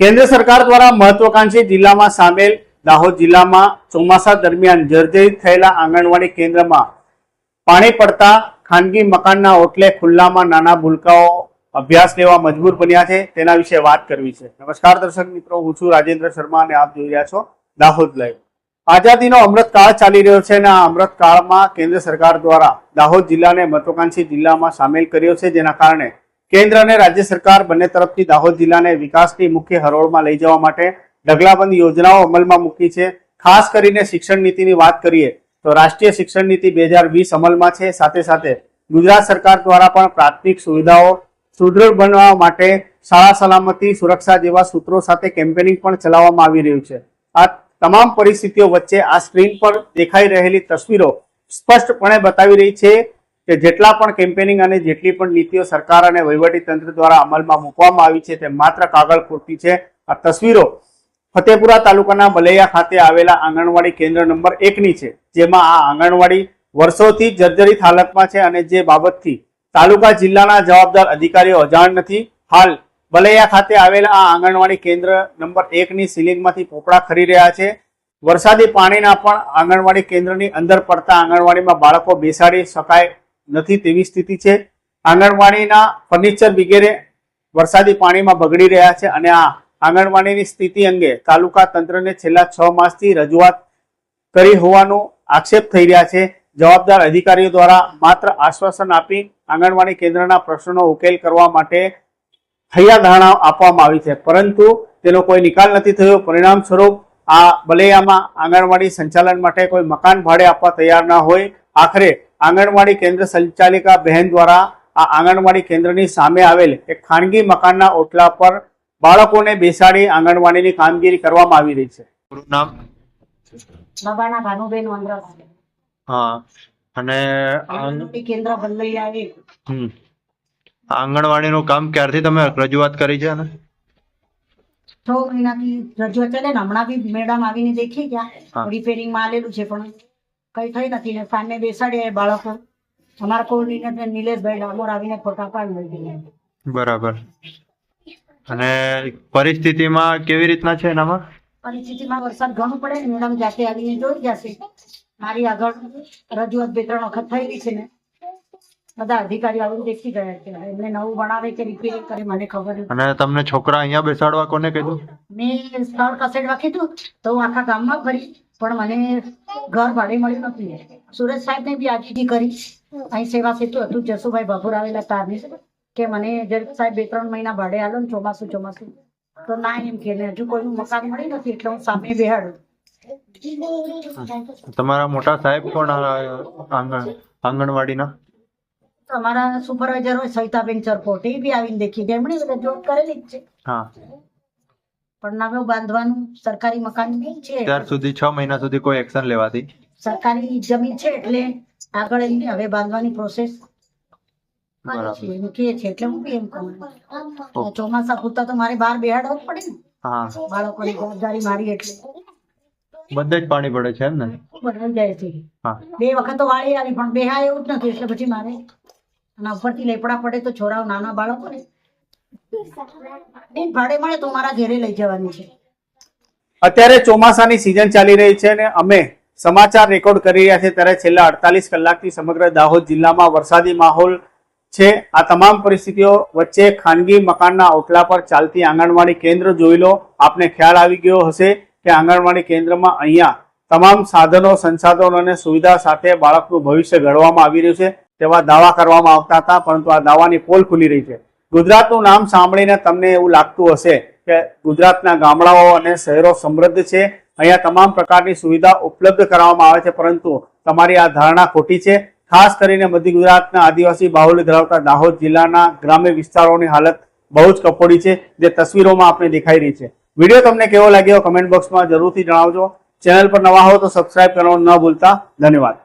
કેન્દ્ર સરકાર દ્વારા મહત્વાકાંક્ષી જિલ્લામાં સામેલ દાહોદ જિલ્લામાં ચોમાસા દરમિયાન જર્જરિત થયેલા આંગણવાડી કેન્દ્રમાં પાણી પડતા ખાનગી મકાનના ઓટલે ખુલ્લામાં નાના ભૂલકાઓ અભ્યાસ લેવા મજબૂર બન્યા છે. તેના વિશે વાત કરવી છે. નમસ્કાર દર્શક મિત્રો, હું છું રાજેન્દ્ર શર્મા અને આપ જોઈ રહ્યા છો દાહોદ લાઈવ. આઝાદીનો અમૃતકાળ ચાલી રહ્યો છે અને આ અમૃતકાળમાં કેન્દ્ર સરકાર દ્વારા દાહોદ જિલ્લાને મહત્વાકાંક્ષી જિલ્લામાં સામેલ કર્યો છે. જેના કારણે કેન્દ્ર અને રાજ્ય સરકાર બંને તરફથી દાહોદ જિલ્લાને વિકાસની મુખ્ય હરોળમાં લઈ જવા માટે ઢગલાબંધ યોજનાઓ અમલમાં મૂકી છે. ખાસ કરીને શિક્ષણ નીતિની વાત કરીએ તો રાષ્ટ્રીય શિક્ષણ નીતિ બે હજાર વીસ અમલમાં છે. સાથે સાથે ગુજરાત સરકાર દ્વારા પણ પ્રાથમિક સુવિધાઓ સુદૃઢ બનાવવા માટે શાળા સલામતી સુરક્ષા જેવા સૂત્રો સાથે કેમ્પેનિંગ પણ ચલાવવામાં આવી રહ્યું છે. આ તમામ પરિસ્થિતિઓ વચ્ચે આ સ્ક્રીન પર દેખાઈ રહેલી તસવીરો સ્પષ્ટપણે બતાવી રહી છે. કે જેટલા પણ કેમ્પેનિંગ અને જેટલી પણ નીતિઓ સરકાર અને તંત્ર દ્વારા અમલમાં મૂકવામાં આવી છે તે માત્ર કાગળ પૂરતી છે. આ તસવીરો ફતેપુરા તાલુકાના મલૈયા ખાતે આવેલા આંગણવાડી કેન્દ્ર નંબર એકની છે, જેમાં આ આંગણવાડી વર્ષોથી જર્જરિત હાલતમાં છે અને જે બાબતથી તાલુકા જિલ્લાના જવાબદાર અધિકારીઓ અજાણ નથી. હાલ બલૈયા ખાતે આવેલા આ આંગણવાડી કેન્દ્ર નંબર એકની સીલિંગમાંથી પોપડા ખરી રહ્યા છે. વરસાદી પાણીના પણ આંગણવાડી કેન્દ્રની અંદર પડતા આંગણવાડીમાં બાળકો બેસાડી શકાય નથી તેવી સ્થિતિ છે. આંગણવાડીના ફર્નિચર વગેરે વરસાદી પાણીમાં બગડી રહ્યા છે અને આ આંગણવાડીની સ્થિતિ અંગે તાલુકા તંત્રને છેલ્લા છ માસથી રજૂઆત કરી હોવાનો આક્ષેપ થઈ રહ્યા છે. જવાબદાર અધિકારીઓ દ્વારા માત્ર આશ્વાસન આપી આંગણવાડી કેન્દ્રના પ્રશ્નોનો ઉકેલ કરવા માટે હૈયા આપવામાં આવી છે. પરંતુ તેનો કોઈ નિકાલ નથી થયો. પરિણામ સ્વરૂપ આ બલૈયામાં આંગણવાડી સંચાલન માટે કોઈ મકાન ભાડે આપવા તૈયાર ના હોય. આખરે આંગણવાડી કેન્દ્ર સંચાલિકા બહેન દ્વારા આ આંગણવાડી કેન્દ્રની સામે આવેલ એક ખાનગી મકાનના ઓટલા પર બાળકોને બેસાડી આંગણવાડીની કામગીરી કરવામાં આવી રહી છે. નામ? ભાનુબેન હા અને આંગણવાડી કેન્દ્ર બદલાઈ આવી હમ. આંગણવાડીનું કામ ક્યારથી તમે રજૂઆત કરી છે ને છ મહિનાથી રજૂઆત ચાલે ને હમણાં બી મેડમ આવીને દેખી. ગયા. રિપેરિંગમાં આલેલું છે પણ કઈ થઈ નથી. ને સામે બેસાડ્યા એ બાળકો. અમારા તે નિલેશભાઈ ડામોર આવીને ફોટા પાડી લઈ ગયા બરાબર. અને પરિસ્થિતિમાં કેવી રીતના છે એનામાં? પરિસ્થિતિમાં વરસાદ ઘણો પડે ને મેડમ જાતે આવીને જોઈ જશે. મારી આગળ રજૂઆત બે ત્રણ વખત થયેલી છે ને. બધા અધિકારીઓ આવીને દેખી ગયા છે. એમને નવું બનાવે કે રિપેરિંગ કરે મને ખબર નથી. અને તમને છોકરા અહીંયા બેસાડવા કોને કીધું? મેં સ્થળ ખસેડવા કીધું તો હું આખા ગામમાં ફરી પણ મને ઘર ભાડે મળ્યું નથી. સુરજ સાહેબ ને બી આજીજી કરી. અહીં સેવા સેતુ હતું. જસુભાઈ બાબુર આવેલા તારની. કે મને જરીક સાહેબ બે ત્રણ મહિના ભાડે આલો ને ચોમાસું ચોમાસું. તો ના એમ કે હજુ કોઈનું મકાન મળી નથી એટલે હું સામે બેહાડું. તમારા મોટા સાહેબ કોણ આંગણ આંગણવાડીના? અમારા સુપરવાઇઝર હોય સવિતાબેન ચરપોટ. એ બી આવીને દેખી. ગયા એમણે રજૂઆત કરેલી જ છે. હા. પણ નવું બાંધવાનું સરકારી મકાન છે. ત્યાર સુધી છ મહિના સુધી કોઈ એક્શન લેવાતી? સરકારી જમીન છે એટલે આગળ એમને હવે બાંધવાની પ્રોસેસ બરાબર. એમ એટલે હું બી એમ કહું. ચોમાસા પૂરતા તો મારે બહાર બેહાડવા પડે ને. હા. બાળકોની જવાબદારી મારી એટલે. બધે જ પાણી પડે છે એમ ને? બદલાઈ જાય છે. બે વખત તો વાળી આવી પણ બેહાય એવું જ નથી. એટલે પછી મારે અને ઉપરથી લેપડા પડે તો છોરાઓ નાના બાળકો ને ભાડે મળે તો મારા ઘરે લઈ જવાની છે. અત્યારે ચોમાસાની સિઝન ચાલી રહી છે અને અમે સમાચાર રેકોર્ડ કરી રહ્યા છે ત્યારે છેલ્લા અડતાલીસ કલાકથી સમગ્ર દાહોદ જિલ્લામાં વરસાદી માહોલ છે. આ તમામ પરિસ્થિતિઓ વચ્ચે ખાનગી મકાનના ઓટલા પર ચાલતી આંગણવાડી કેન્દ્ર જોઈ લો. આપને ખ્યાલ આવી ગયો હશે કે આંગણવાડી કેન્દ્રમાં અહીંયા તમામ સાધનો, સંસાધનો અને સુવિધા સાથે બાળકનું ભવિષ્ય ઘડવામાં આવી રહ્યું છે. તેવા દાવા કરવામાં આવતા હતા, પરંતુ આ દાવાની પોલ ખુલી રહી છે. ગુજરાતનું નામ સાંભળીને તમને એવું લાગતું હશે કે ગુજરાતના ગામડાઓ અને શહેરો સમૃદ્ધ છે. અહીંયા તમામ પ્રકારની સુવિધા ઉપલબ્ધ કરાવવામાં આવે છે, પરંતુ તમારી આ ધારણા ખોટી છે. ખાસ કરીને મધ્ય ગુજરાતના આદિવાસી બાહુલ્ય ધરાવતા દાહોદ જિલ્લાના ગ્રામ્ય વિસ્તારોની હાલત બહુ જ કફોડી છે, જે તસવીરોમાં આપણે દેખાઈ રહી છે. વીડિયો તમને કેવો લાગ્યો કમેન્ટ બોક્સમાં જરૂરથી જણાવજો. ચેનલ પર નવા હો તો સબસ્ક્રાઇબ કરવાનું ન ભૂલતા. ધન્યવાદ.